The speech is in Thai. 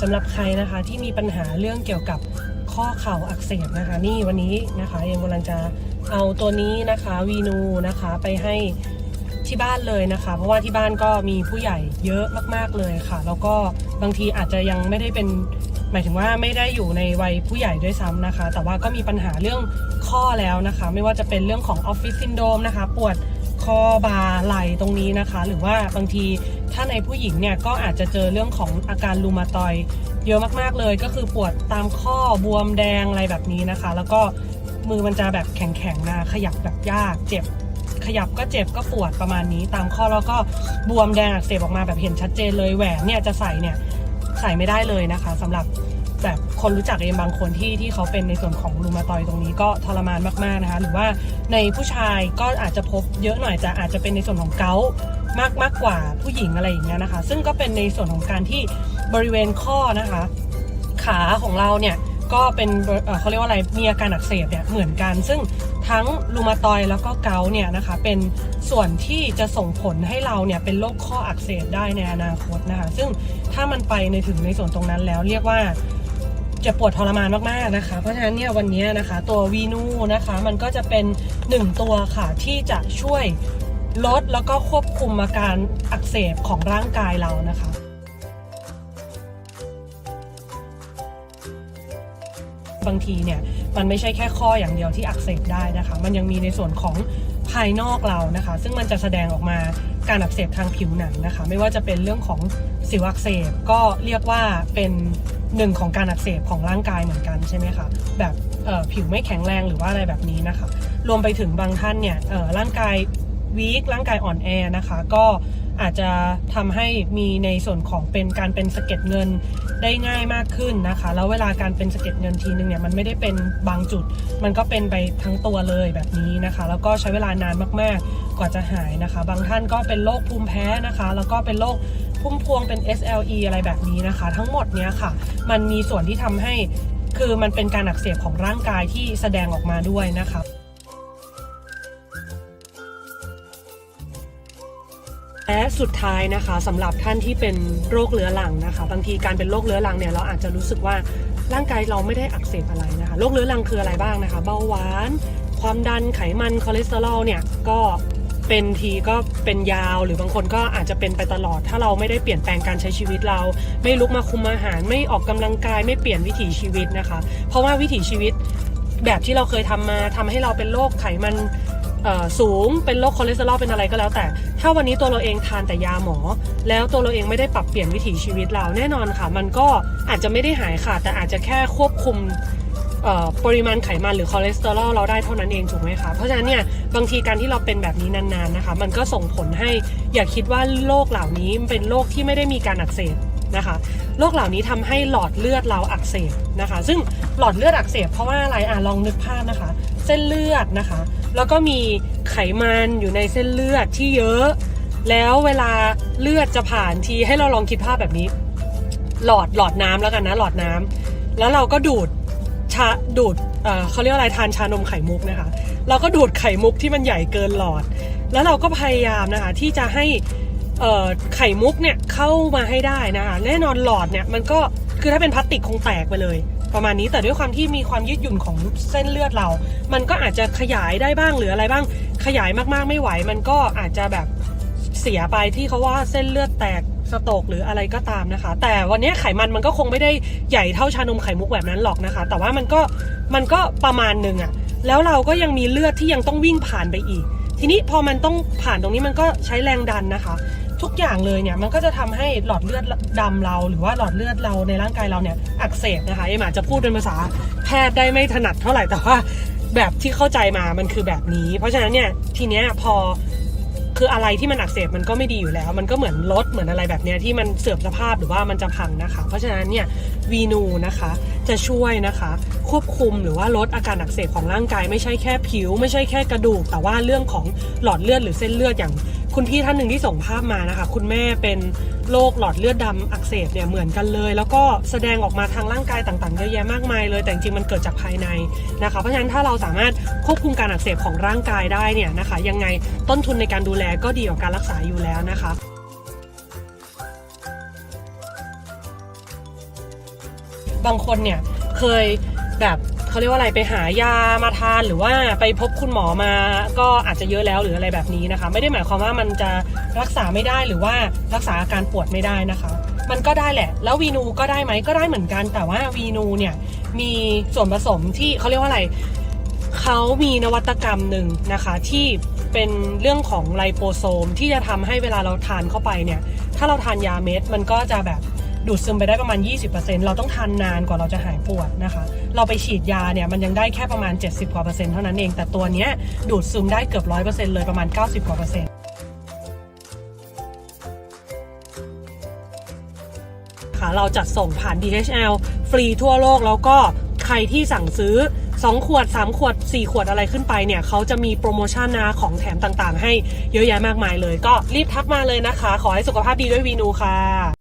สำหรับใครนะคะที่มีปัญหาเรื่องเกี่ยวกับข้อเข่าอักเสบนะคะ นี่วันนี้นะคะเอ็มกำลังจะเอาตัวนี้นะคะวีนูนะคะไปให้ที่บ้านเลยนะคะ เพราะว่าที่บ้านก็มีผู้ใหญ่เยอะมากๆเลยค่ะ แล้วก็บางทีอาจจะยังไม่ได้เป็นหมายถึงว่าไม่ได้อยู่ในวัยผู้ใหญ่ด้วยซ้ำนะคะ แต่ว่าก็มีปัญหาเรื่องข้อแล้วนะคะ ไม่ว่าจะเป็นเรื่องของออฟฟิศซินโดมนะคะ ปวด คอบ่าไหล่ตรงนี้นะคะ หรือว่าบางทีถ้าในผู้หญิงเนี่ยก็อาจจะเจอเรื่องของอาการรูมาตอยเยอะมากๆเลย ก็คือปวดตามข้อบวมแดงอะไรแบบนี้นะคะ แล้วก็มือมันจะแบบแข็งๆนะขยับแบบยากเจ็บ ขยับก็เจ็บก็ปวดประมาณนี้ ตามข้อแล้วก็บวมแดงอักเสบออกมาแบบเห็นชัดเจนเลยแหวนเนี่ยจะใส่เนี่ยใส่ไม่ได้เลยนะคะสำหรับ แบบคนรู้จักเองบางคนที่ที่เขาเป็นในส่วนของรูมาตอยตรงนี้ก็ทรมานมากๆนะคะ หรือว่าในผู้ชายก็อาจจะพบเยอะหน่อยจะอาจจะเป็นในส่วนของเกาต์มากมากกว่าผู้หญิงอะไรอย่างเงี้ยนะคะ ซึ่งก็เป็นในส่วนของการที่บริเวณข้อนะคะ ขาของเราเนี่ยก็เป็นเเขาเรียกว่าอะไรมีอาการอักเสบเนี่ยเหมือนกัน ซึ่งทั้งรูมาตอยแล้วก็เกาต์เนี่ยนะคะเป็นส่วนที่จะส่งผลให้เราเนี่ยเป็นโรคข้ออักเสบได้ในอนาคตนะคะ ซึ่งถ้ามันไปในถึงในส่วนตรงนั้นแล้วเรียกว่า จะปวดทรมานมากๆนะคะ เพราะฉะนั้นเนี่ยวันนี้นะคะตัววีนูนะคะมันก็จะเป็นหนึ่งตัวค่ะที่จะช่วยลดแล้วก็ควบคุมอาการอักเสบของร่างกายเรานะคะบางทีเนี่ยมันไม่ใช่แค่ข้ออย่างเดียวที่อักเสบได้นะคะ มันยังมีในส่วนของภายนอกเรานะคะ ซึ่งมันจะแสดงออกมา การอักเสบทางผิวหนังนะคะ ไม่ว่าจะเป็นเรื่องของสิวอักเสบก็เรียกว่าเป็นหนึ่งของการอักเสบของร่างกายเหมือนกันใช่ไหมคะแบบผิวไม่แข็งแรงหรือว่าอะไรแบบนี้นะคะ รวมไปถึงบางท่านเนี่ยร่างกายวีคร่างกายอ่อนแอนะคะ ก็ อาจจะทำให้มีในส่วนของเป็นการเป็นสะเก็ดเงินได้ง่ายมากขึ้นนะคะ แล้วเวลาการเป็นสะเก็ดเงินทีนึงเนี่ยมันไม่ได้เป็นบางจุด มันก็เป็นไปทั้งตัวเลยแบบนี้นะคะ แล้วก็ใช้เวลานานมากๆกว่าจะหายนะคะ บางท่านก็เป็นโรคภูมิแพ้นะคะ แล้วก็เป็นโรคพุ่มพวงเป็น SLE อะไรแบบนี้นะคะ ทั้งหมดเนี้ยค่ะ มันมีส่วนที่ทำให้คือมันเป็นการอักเสบของร่างกายที่แสดงออกมาด้วยนะคะ และสุดท้ายนะคะสำหรับท่านที่เป็นโรคเรื้อรังนะคะ บางทีการเป็นโรคเรื้อรังเนี่ยเราอาจจะรู้สึกว่าร่างกายเราไม่ได้อักเสบอะไรนะคะโรคเรื้อรังคืออะไรบ้างนะคะ เบาหวาน ความดันไขมันคอเลสเตอรอลเนี่ยก็เป็นทีก็เป็นยาวหรือบางคนก็อาจจะเป็นไปตลอด ถ้าเราไม่ได้เปลี่ยนแปลงการใช้ชีวิตเรา ไม่ลุกมาคุมอาหาร ไม่ออกกำลังกายไม่เปลี่ยนวิถีชีวิตนะคะ เพราะว่าวิถีชีวิตแบบที่เราเคยทำมาทำให้เราเป็นโรคไขมัน สูงเป็นโรคคอเลสเตอรอลเป็นอะไรก็แล้วแต่ ถ้าวันนี้ตัวเราเองทานแต่ยาหมอ แล้วตัวเราเองไม่ได้ปรับเปลี่ยนวิถีชีวิตเราแน่นอนค่ะ มันก็อาจจะไม่ได้หายค่ะ แต่อาจจะแค่ควบคุมปริมาณไขมันหรือคอเลสเตอรอลเราได้เท่านั้นเองถูกไหมคะ เพราะฉะนั้นเนี่ยบางทีการที่เราเป็นแบบนี้นานๆนะคะ มันก็ส่งผลให้อย่าคิดว่าโรคเหล่านี้เป็นโรคที่ไม่ได้มีการอักเสบ นะคะโรคเหล่านี้ทำให้หลอดเลือดเราอักเสบนะคะ ซึ่งหลอดเลือดอักเสบเพราะว่าอะไรอะลองนึกภาพนะคะ เส้นเลือดนะคะ แล้วก็มีไขมันอยู่ในเส้นเลือดที่เยอะ แล้วเวลาเลือดจะผ่านทีให้เราลองคิดภาพแบบนี้ หลอดหลอดน้ำแล้วกันนะหลอดน้ำแล้วเราก็ดูดชาดูดเเขาเรียกอะไรทานชานมไข่มุกนะคะ เราก็ดูดไข่มุกที่มันใหญ่เกินหลอด แล้วเราก็พยายามนะคะที่จะให้ ไข่มุกเนี่ยเข้ามาให้ได้นะคะแน่นอนหลอดเนี่ยมันก็คือถ้าเป็นพลาสติกคงแตกไปเลย ประมาณนี้แต่ด้วยความที่มีความยืดหยุ่นของเส้นเลือดเรา มันก็อาจจะขยายได้บ้างหรืออะไรบ้าง ขยายมากๆไม่ไหว มันก็อาจจะแบบเสียไปที่เขาว่าเส้นเลือดแตกสโตกหรืออะไรก็ตามนะคะ แต่วันนี้ไขมันมันก็คงไม่ได้ใหญ่เท่าชานมไข่มุกแบบนั้นหรอกนะคะ แต่ว่ามันก็มันก็ประมาณหนึ่งอะแล้วเราก็ยังมีเลือดที่ยังต้องวิ่งผ่านไปอีก ทีนี้พอมันต้องผ่านตรงนี้มันก็ใช้แรงดันนะคะ ทุกอย่างเลยเนี่ยมันก็จะทำให้หลอดเลือดดำเรา หรือว่าหลอดเลือดเราในร่างกายเราเนี่ยอักเสบนะคะเอ็มอาจจะพูดเป็นภาษาแพทย์ได้ไม่ถนัดเท่าไหร่แต่ว่าแบบที่เข้าใจมามันคือแบบนี้ เพราะฉะนั้นเนี่ยทีเนี้ยพอคืออะไรที่มันอักเสบมันก็ไม่ดีอยู่แล้ว มันก็เหมือนรถเหมือนอะไรแบบเนี้ยที่มันเสื่อมสภาพหรือว่ามันจะพังนะคะ เพราะฉะนั้นเนี่ยวีนูนะคะจะช่วยนะคะ ควบคุมหรือว่าลดอาการอักเสบของร่างกาย ไม่ใช่แค่ผิว ไม่ใช่แค่กระดูก แต่ว่าเรื่องของหลอดเลือดหรือเส้นเลือดอย่าง คุณพี่ท่านหนึ่งที่ส่งภาพมานะคะ คุณแม่เป็นโรคหลอดเลือดดำอักเสบเนี่ยเหมือนกันเลย แล้วก็แสดงออกมาทางร่างกายต่างๆเยอะแยะมากมายเลยแต่จริงๆมันเกิดจากภายในนะคะ เพราะฉะนั้นถ้าเราสามารถควบคุมการอักเสบของร่างกายได้เนี่ยนะคะ ยังไงต้นทุนในการดูแลก็ดีกว่าการรักษาอยู่แล้วนะคะบางคนเนี่ยเคยแบบ เขาเรียกว่าอะไรไปหายามาทานหรือว่าไปพบคุณหมอมาก็อาจจะเยอะแล้วหรืออะไรแบบนี้นะคะ ไม่ได้หมายความว่ามันจะรักษาไม่ได้หรือว่ารักษาอาการปวดไม่ได้นะคะ มันก็ได้แหละ แล้ววีนูก็ได้ไหมก็ได้เหมือนกัน แต่ว่าวีนูเนี่ยมีส่วนผสมที่เขาเรียกว่าอะไรเขามีนวัตกรรมหนึ่งนะคะที่เป็นเรื่องของไลโปโซมที่จะทำให้เวลาเราทานเข้าไปเนี่ย ถ้าเราทานยาเม็ดมันก็จะแบบ ดูดซึมไปได้ประมาณ 20%เราต้องทานนานกว่าเราจะหายปวดนะคะ เราไปฉีดยาเนี่ยมันยังได้แค่ประมาณ 70กว่าเปอร์เซ็นต์เท่านั้นเอง แต่ตัวเนี้ยดูดซึมได้เกือบ100%เลยประมาณ 90กว่าเปอร์เซ็นต์ค่ะเราจัดส่งผ่าน DHL ฟรีทั่วโลกแล้วก็ใครที่สั่งซื้อ 2 ขวด 3 ขวด 4 ขวดอะไรขึ้นไปเนี่ยเขาจะมีโปรโมชั่นนะของแถมต่างๆ ให้เยอะแยะมากมายเลย ก็รีบทักมาเลยนะคะ ขอให้สุขภาพดีด้วยวีนูค่ะ